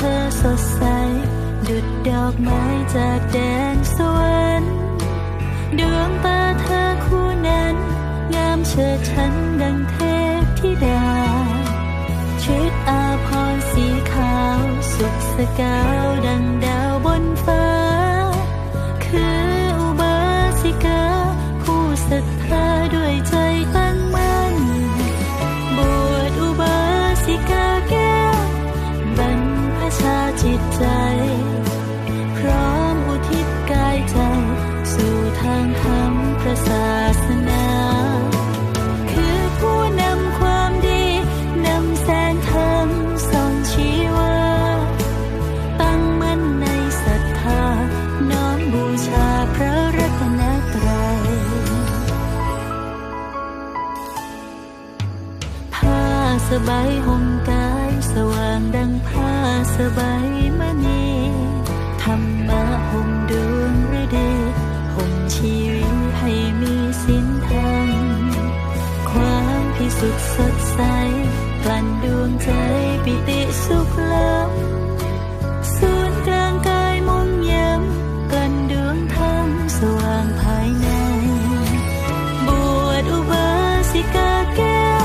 เธอสดใส ดุดดอกไม้จากแดนสวรรค์ดวงตาเธอคู่นั้น งามเชิดฉันดังเทพธิดาชุดอาพรสีขาวสุขสกาว บายห่มกายสว่างดังผ้าสบายมณีธรรมะห่มดวงฤดีห่มชีวิตให้มีสินธรรมความพิสุทธิ์สดใสกลั่นดวงใจปิติสุขล้ำศูนย์กลางกายมุ่งย้ำกลั่นดวงธรรมสว่างภายใน บวชอุบาสิกาแก้ว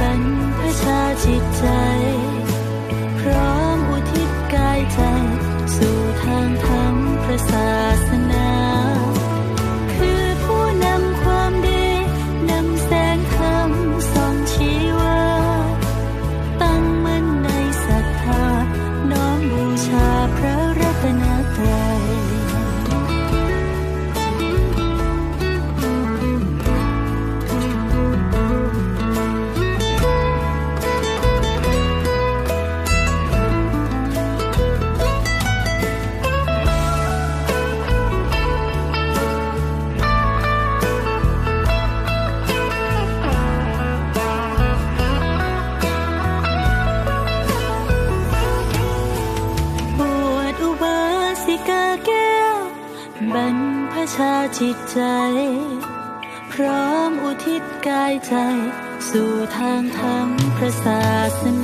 บรร ชาจิตใจ บรรพชาจิตใจ พร้อมอุทิศกายใจ สู่ทางธรรมพระศาสนา